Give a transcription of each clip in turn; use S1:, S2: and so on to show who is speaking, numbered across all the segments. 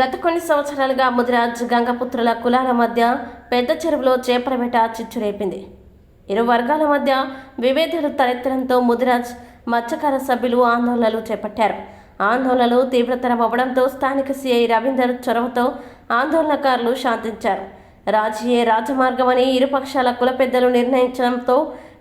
S1: గత కొన్ని సంవత్సరాలుగా ముదిరాజ్ గంగపుత్రుల కులాల మధ్య పెద్ద చెరువులో చేపల వేట చిచ్చురేపింది. ఇరు వర్గాల మధ్య విభేదాలు తలెత్తడంతో ముదిరాజ్ మత్స్యకార సభ్యులు ఆందోళనలు చేపట్టారు. ఆందోళనలు తీవ్రతరం అవ్వడంతో స్థానిక సిఐ రవీందర్ చొరవతో ఆందోళనకారులు శాంతించారు. రాజీయే రాజమార్గమని ఇరుపక్షాల కుల పెద్దలు నిర్ణయించడంతో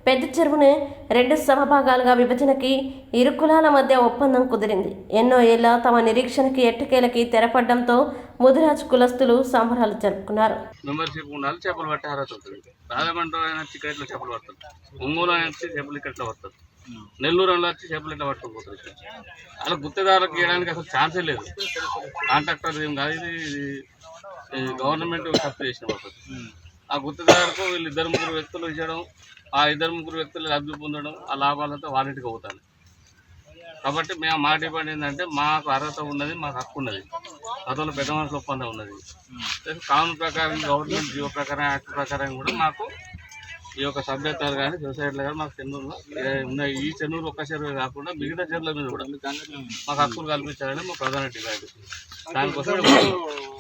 S1: పెద్ద చెరువుని రెండు సమభాగాలుగా విభజనకి ఇరు కులాల మధ్య ఒప్పందం కుదిరింది. ఎన్నో ఏళ్ళ తమ నిరీక్షణకి ఎట్టకేలకి తెరపడడంతో ముదిరాజ్ కులస్తులు సంబరాలు జరుపుకున్నారు.
S2: మెంబర్షిప్ ఉండాలి చేపలు పట్టే అర్హత ఉంటుంది. రాజమండ్రి ఆయన చేపలు పడతారు. ఒంగోలు వచ్చి చేపలు పడతారు నెల్లూరు వచ్చి చేపలు ఇట్లా పట్టుకుపోతారు. అలా గుత్తేదారులకు ఇవ్వడానికి అసలు ఛాన్సే లేదు. కాంట్రాక్టర్ ఏం కాదు ఇది గవర్నమెంట్ తప్పు చేసిన పడుతుంది ఆ గుత్తేదారుకు వీళ్ళు ఇద్దరు ముగ్గురు వ్యక్తులు ఇచ్చడం ఆ ఇద్దరు ముగ్గురు వ్యక్తులు లబ్ధి పొందడం ఆ లాభాలతో వారింటికి అవుతాను కాబట్టి మేము మా డిమాండ్ ఏంటంటే మాకు అర్హత ఉన్నది మాకు హక్కు ఉన్నది. గతంలో పెద్ద మనుషుల ఒప్పందం ఉన్నది. కానూన్ ప్రకారం గవర్నమెంట్ జీవో ప్రకారం యాక్ట్ ప్రకారం కూడా మాకు ఈ యొక్క సభ్యత్వాలు కానీ సొసైటీలు కానీ మాకు చెన్నూరులో ఉన్నాయి. ఈ చెన్నూరు ఒక్క చెరువు కాకుండా మిగతా చెరువుల మీద కూడా మాకు హక్కులు కల్పించాలని మా ప్రధాన డిమాండ్. దానికోసం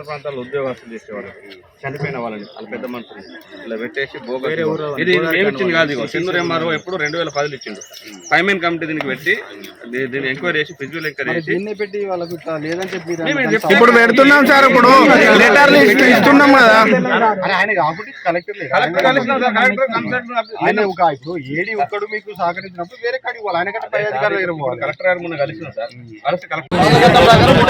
S2: ఇతర ప్రాంతాల్లో ఉద్యోగస్తులు చేసే వాళ్ళకి చనిపోయిన వాళ్ళని వాళ్ళ పెద్ద మనుషులు ఇలా పెట్టేసి ఇది మేము ఇచ్చింది కాదు ఇగో. చెన్నూరు ఎంఆర్ఓ ఎప్పుడు రెండు వేల పదిలో ఇచ్చిండు. ఫైమెన్ కమిటీ దీనికి పెట్టి దీన్ని ఎంక్వైరీ చేసి ఫిజికల్ ఎంక్వైరీ చేసి
S3: దీన్ని పెట్టి వాళ్ళకు లేదని చెప్పి?
S4: ఇప్పుడు పెడుతున్నాం సార్ ఇప్పుడు. ఇస్తు- ఇస్తున్నాం కదా.
S3: ఆయన కాబట్టి కలెక్టర్ ఆయన ఒక ఇప్పుడు ఏడి ఒక్కడు మీకు సహకరించినప్పుడు వేరే కాడికి పోవాలి. ఆయన కంటే పై అధికారుల దగ్గర పోవాలి?
S2: కలెక్టర్ గారు మొన్న కలిసినాం సార్. కలిసి కలెక్టర్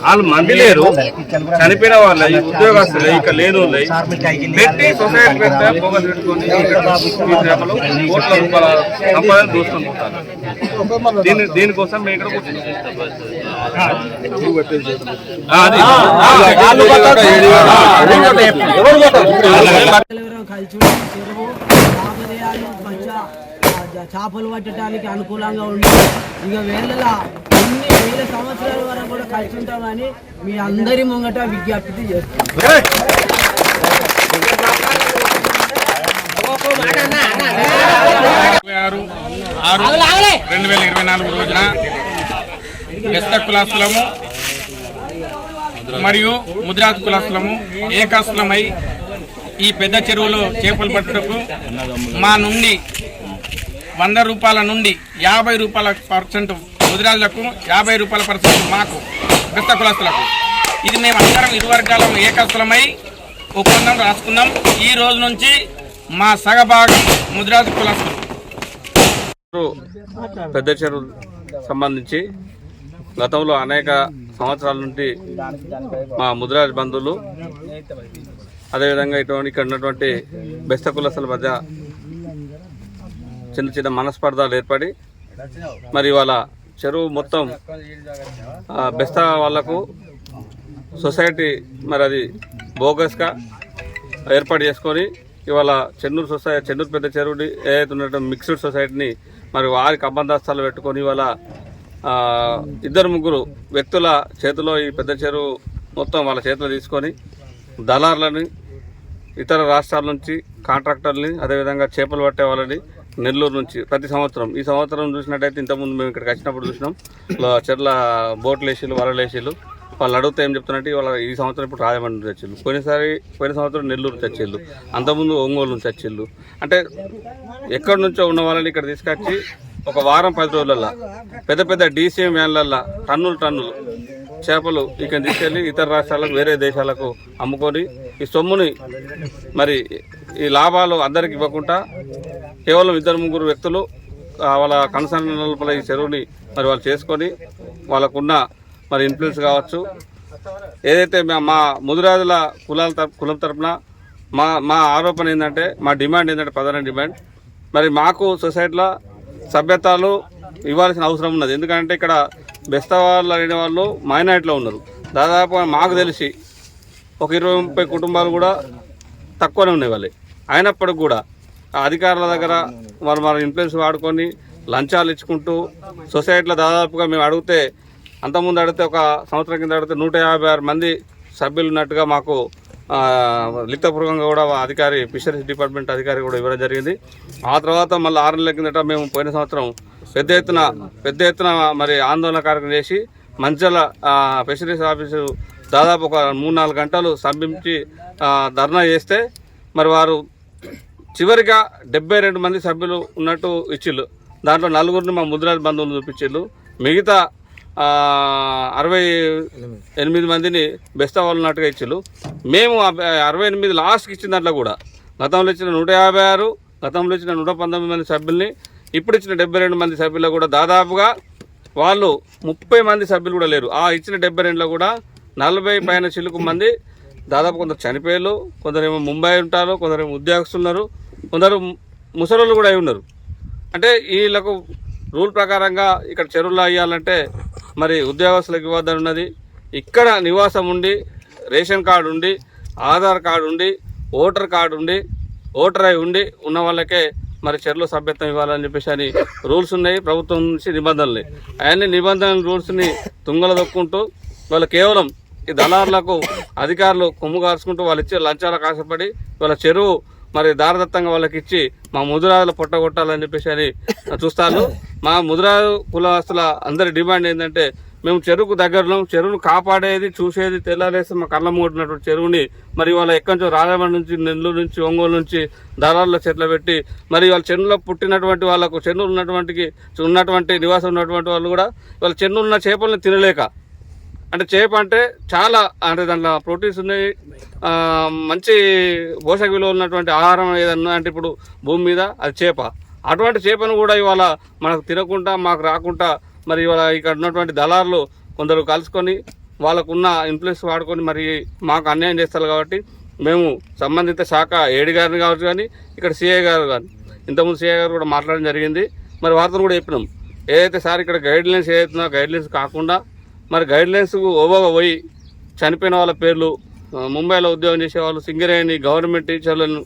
S2: వాళ్ళు మంది లేరు చనిపోయిన వాళ్ళ ఈ ఉద్యోగస్తులే ఇక లేని వాళ్ళే. పెట్టి సొసైటీ పెడితే బోగస్ పెట్టుకొని కోట్ల రూపాయల సంపాదన దూసుకొని పోతారు దీని దీనికోసం మేము ఇక్కడ
S5: ఉండి చేపలు పట్టడానికి అనుకూలంగా ఉంది ఇక వేళల ఎన్ని వేల సంవత్సరాల కలిసి మీ అందరి ముంగట విజ్ఞప్తి చేస్తాం
S6: రెండు వేల ఇరవై నాలుగు రోజున బెస్త కులాసులము మరియు ముద్రాజ్ కులాసులము ఏకాసులమై ఈ పెద్ద చెరువులో చేపలు పట్టుటకు మా నుండి వంద రూపాయల నుండి యాభై రూపాయల పర్సెంట్ ముదిరాజులకు యాభై రూపాయల పరిస్థితి మాకు బెత్త కులస్తులకు. ఇది మేము అందరం ఇరు వర్గాలం ఏకస్థలమై ఒప్పందం రాసుకున్నాం. ఈ రోజు నుంచి మా సగభాగం ముదిరాజు కులస్తులు.
S2: పెద్ద చెరువు సంబంధించి గతంలో అనేక సంవత్సరాల నుండి మా ముదిరాజ్ బంధువులు అదేవిధంగా ఇటువంటి ఇక్కడ ఉన్నటువంటి బెస్త కులస్తుల మధ్య చిన్న చిన్న మనస్పర్ధలు ఏర్పడి మరి వాళ్ళ చెరువు మొత్తం బెస్తా వాళ్ళకు సొసైటీ మరి అది బోగస్గా ఏర్పాటు చేసుకొని ఇవాళ చెన్నూరు సొసైటీ చెన్నూరు పెద్ద చెరువుని ఏదైతే ఉన్నట్టు మిక్స్డ్ సొసైటీని మరి వారికి అబంధాస్తాలు పెట్టుకొని ఇవాళ ఇద్దరు ముగ్గురు వ్యక్తుల చేతిలో ఈ పెద్ద చెరువు మొత్తం వాళ్ళ చేతిలో తీసుకొని దళారులని ఇతర రాష్ట్రాల నుంచి కాంట్రాక్టర్ని అదేవిధంగా చేపలు పట్టే వాళ్ళని నెల్లూరు నుంచి ప్రతి సంవత్సరం. ఈ సంవత్సరం చూసినట్టయితే ఇంతకుముందు మేము ఇక్కడికి వచ్చినప్పుడు చూసినాం. చెర్ల బోట్లు వేసిళ్ళు వలలు వేసిళ్ళు. వాళ్ళు అడిగితే ఏం చెప్తున్నట్టు వాళ్ళ ఈ సంవత్సరం ఇప్పుడు రాజమండ్రి చచ్చిళ్ళు పోయినసారి పోయిన సంవత్సరం నెల్లూరు చచ్చిళ్ళు అంతకుముందు ఒంగోలు నుంచి చచ్చిళ్ళు అంటే ఎక్కడి నుంచో ఉన్న వాళ్ళని ఇక్కడ తీసుకొచ్చి ఒక వారం పది రోజులల్లో పెద్ద పెద్ద డీసీఎం వ్యాన్లల్లో టన్నులు టన్నులు చేపలు ఇక్కడ తీసుకెళ్ళి ఇతర రాష్ట్రాలకు వేరే దేశాలకు అమ్ముకొని ఈ సొమ్ముని మరి ఈ లాభాలు అందరికి ఇవ్వకుండా కేవలం ఇద్దరు ముగ్గురు వ్యక్తులు వాళ్ళ కన్సర్న్ లోపల ఈ చెరువుని మరి వాళ్ళు చేసుకొని వాళ్ళకున్న మరి ఇన్ఫ్లుయెన్స్ కావచ్చు. ఏదైతే మా- మా ముదిరాజుల కులాల తరపు కులం తరపున మా మా ఆరోపణ ఏంటంటే మా డిమాండ్ ఏంటంటే ప్రధాన డిమాండ్. మరి మాకు సొసైటీలో సభ్యతలు ఇవ్వాల్సిన అవసరం ఉన్నది. ఎందుకంటే ఇక్కడ బెస్త వాళ్ళు అయిన వాళ్ళు మైనార్టీలో ఉన్నారు. దాదాపు మాకు తెలిసి ఒక ఇరవై ముప్పై కుటుంబాలు కూడా తక్కువనే ఉన్నాయి వాళ్ళే. అయినప్పటికి కూడా ఆ అధికారుల దగ్గర మరి మన ఇన్ఫ్లుయెన్స్ వాడుకొని లంచాలు ఇచ్చుకుంటూ సొసైటీలో దాదాపుగా మేము అడిగితే అంతకుముందు అడిగితే ఒక సంవత్సరం కింద అడిగితే నూట యాభై ఆరు మంది సభ్యులు ఉన్నట్టుగా మాకు లిఖితపూర్వకంగా కూడా అధికారి ఫిషరీస్ డిపార్ట్మెంట్ అధికారి కూడా ఇవ్వడం జరిగింది. ఆ తర్వాత మళ్ళీ ఆరు నెలల కిందట మేము పోయిన సంవత్సరం పెద్ద ఎత్తున పెద్ద ఎత్తున మరి ఆందోళన కార్యక్రమం చేసి మంచాల ఫిషరీస్ ఆఫీసు దాదాపు ఒక మూడు నాలుగు గంటలు స్తంభించి ధర్నా చేస్తే మరి వారు చివరిగా డెబ్బై రెండు మంది సభ్యులు ఉన్నట్టు ఇచ్చిళ్ళు. దాంట్లో నలుగురిని మా ముద్రాజ్ బంధువులు చూపించిళ్ళు. మిగతా అరవై ఎనిమిది మందిని బెస్తా వాళ్ళు ఉన్నట్టుగా ఇచ్చిళ్ళు. మేము అరవై ఎనిమిది లాస్ట్కి ఇచ్చిన దాంట్లో కూడా గతంలో ఇచ్చిన నూట యాభై ఆరు గతంలో ఇచ్చిన నూట పంతొమ్మిది మంది సభ్యుల్ని ఇప్పుడు ఇచ్చిన డెబ్బై రెండు మంది సభ్యులు కూడా దాదాపుగా వాళ్ళు ముప్పై మంది సభ్యులు కూడా లేరు. ఆ ఇచ్చిన డెబ్బై రెండులో కూడా నలభై పైన చిలుకు మంది దాదాపు కొందరు చనిపోయారు కొందరేమో ముంబై ఉంటారు కొందరేమో ఉద్యోగస్తులు ఉన్నారు కొందరు ముసలోళ్ళు కూడా అయి ఉన్నారు. అంటే వీళ్ళకు రూల్ ప్రకారంగా ఇక్కడ చెరువులు అయ్యాలంటే మరి ఉద్యోగస్తులకు ఇవ్వద్దని ఉన్నది. ఇక్కడ నివాసం ఉండి రేషన్ కార్డు ఉండి ఆధార్ కార్డు ఉండి ఓటర్ కార్డు ఉండి ఓటర్ అయి ఉండి ఉన్న వాళ్ళకే మరి చెరువులో సభ్యత్వం ఇవ్వాలని చెప్పేసి అని రూల్స్ ఉన్నాయి. ప్రభుత్వం నుంచి నిబంధనలు. అవన్నీ నిబంధనల రూల్స్ని తుంగల దొక్కుంటూ వాళ్ళు కేవలం ఈ దళారులకు అధికారులు కొమ్ము కాల్చుకుంటూ వాళ్ళు ఇచ్చే లంచాలకు ఆశపడి వాళ్ళ చెరువు మరి దారదత్తంగా వాళ్ళకి ఇచ్చి మా ముదురాజుల పొట్టగొట్టాలని చెప్పేసి అని చూస్తాను మా ముదురాజు కులవాస్తుల అందరి డిమాండ్ ఏంటంటే మేము చెరువుకు దగ్గరలో చెరువును కాపాడేది చూసేది తెల్లాలేస్తే మా కళ్ళ మూడినటువంటి చెరువుని మరి వాళ్ళ ఎక్కడి నుంచో రాజమండ్రి నుంచి నెల్లూరు నుంచి ఒంగోలు నుంచి దళాల్లో చెట్లు పెట్టి మరి వాళ్ళ చెన్నులో పుట్టినటువంటి వాళ్ళకు చెన్ను ఉన్నటువంటి ఉన్నటువంటి నివాసం ఉన్నటువంటి వాళ్ళు కూడా వాళ్ళ చెన్ను ఉన్న చేపలను తినలేక. అంటే చేప అంటే చాలా అంటే దాంట్లో ప్రోటీన్స్ ఉన్నాయి. మంచి పోషక విలువ ఉన్నటువంటి ఆహారం ఏదన్నా అంటే ఇప్పుడు భూమి మీద అది చేప. అటువంటి చేపను కూడా ఇవాళ మనకు తినకుండా మాకు రాకుండా మరి ఇవాళ ఇక్కడ ఉన్నటువంటి దళారులు కొందరు కలుసుకొని వాళ్ళకున్న ఇన్ఫ్లుయెన్స్ వాడుకొని మరి మాకు అన్యాయం చేస్తారు కాబట్టి మేము సంబంధిత శాఖ ఏడి గారిని కావచ్చు కానీ ఇక్కడ సిఐ గారు కానీ ఇంతకుముందు సిఐ గారు కూడా మాట్లాడడం జరిగింది. మరి వార్తను కూడా చెప్పినాం. ఏదైతే సార్ ఇక్కడ గైడ్లైన్స్ ఏదైతున్నా గైడ్లైన్స్ కాకుండా మరి గైడ్లైన్స్కు లైన్స్ పోయి చనిపోయిన వాళ్ళ పేర్లు ముంబైలో ఉద్యోగం చేసే వాళ్ళు సింగరేణి గవర్నమెంట్ టీచర్లను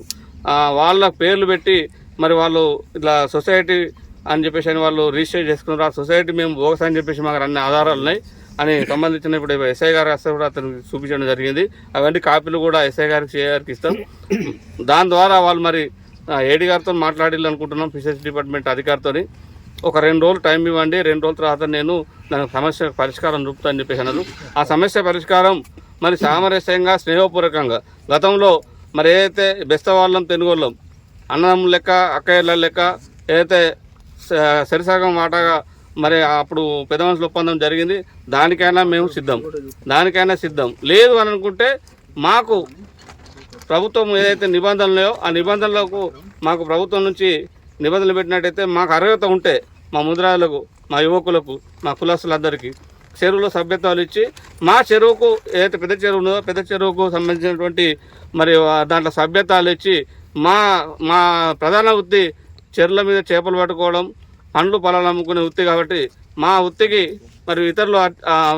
S2: వాళ్ళ పేర్లు పెట్టి మరి వాళ్ళు ఇట్లా సొసైటీ అని చెప్పేసి అని వాళ్ళు రిజిస్టర్ చేసుకున్నారు? ఆ సొసైటీ మేము బోగస్ అని చెప్పేసి మాకు అన్ని ఆధారాలు ఉన్నాయి. అని సంబంధించిన ఇప్పుడు ఎస్ఐ గారు వస్తే కూడా అతను చూపించడం జరిగింది. అవన్నీ కాపీలు కూడా ఎస్ఐ గారికి సిఐ గారికి ఇస్తాం. దాని ద్వారా వాళ్ళు మరి ఏడి గారితో మాట్లాడాలి అనుకుంటున్నాం ఫిషరీస్ డిపార్ట్మెంట్ అధికారితోని. ఒక రెండు రోజులు టైం ఇవ్వండి రెండు రోజుల తర్వాత నేను దానికి సమస్య పరిష్కారం చూపుతాను అని చెప్పేసి అన్నారు. ఆ సమస్య పరిష్కారం మరి సామరస్యంగా స్నేహపూర్వకంగా గతంలో మరి ఏదైతే బెస్త వాళ్ళం తెలుగోళ్ళం అన్నం లెక్క అక్కయ్యల లెక్క ఏదైతే సరిసగం వాటాగా మరి అప్పుడు పెద్ద మనుషుల ఒప్పందం జరిగింది. దానికైనా మేము సిద్ధం. దానికైనా సిద్ధం. లేదు అని అనుకుంటే మాకు ప్రభుత్వం ఏదైతే నిబంధనలు ఆ నిబంధనలకు మాకు ప్రభుత్వం నుంచి నిబంధనలు పెట్టినట్టయితే మాకు అర్హత ఉంటే మా ముద్రాలకు మా యువకులకు మా కులాసులందరికీ చెరువులో సభ్యత్వాలు ఇచ్చి మా చెరువుకు ఏదైతే పెద్ద చెరువు ఉన్నదో పెద్ద చెరువుకు సంబంధించినటువంటి మరి దాంట్లో సభ్యత్వాలు ఇచ్చి మా మా ప్రధాన వృత్తి చెరువుల మీద చేపలు పట్టుకోవడం పండ్లు పొలాలు అమ్ముకునే వృత్తి కాబట్టి మా వృత్తికి మరి ఇతరులు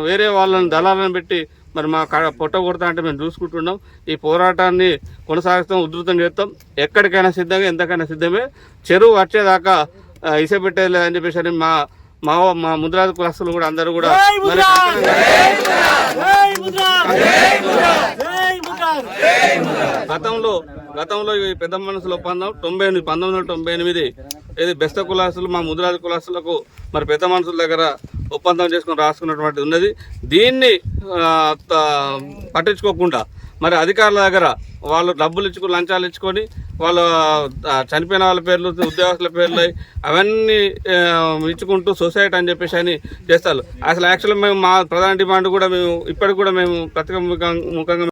S2: వేరే వాళ్ళని దళాలను పెట్టి మరి మా పొట్ట కొడతా అంటే మేము చూసుకుంటున్నాం. ఈ పోరాటాన్ని కొనసాగిస్తాం ఉధృతం చేస్తాం. ఎక్కడికైనా సిద్ధంగా ఎంతకైనా సిద్ధమే. చెరువు వచ్చేదాకా ఆ, ఇసపెట్టేది లేదని చెప్పేసి అని మా మా మా ముద్రాజు కులస్తులు కూడా అందరూ కూడా గతంలో గతంలో ఈ పెద్ద మనసుల ఒప్పందం తొంభై ఎనిమిది పంతొమ్మిది వందల తొంభై ఎనిమిది ఇది బెస్త కులాసులు మా ముద్రాజు కులాసులకు మరి పెద్ద మనుషుల దగ్గర ఒప్పందం చేసుకుని రాసుకున్నటువంటి ఉన్నది. దీన్ని త- పట్టించుకోకుండా మరి అధికారుల దగ్గర వాళ్ళు డబ్బులు ఇచ్చుకుని లంచాలు ఇచ్చుకొని వాళ్ళు చనిపోయిన వాళ్ళ పేర్లు ఉద్యోగస్తుల పేర్లు అవన్నీ ఇచ్చుకుంటూ సొసైటీ అని చెప్పేసి అని చేస్తారు. అసలు యాక్చువల్గా మేము మా ప్రధాన డిమాండ్ కూడా మేము ఇప్పటికి కూడా మేము ప్రతిముఖంగా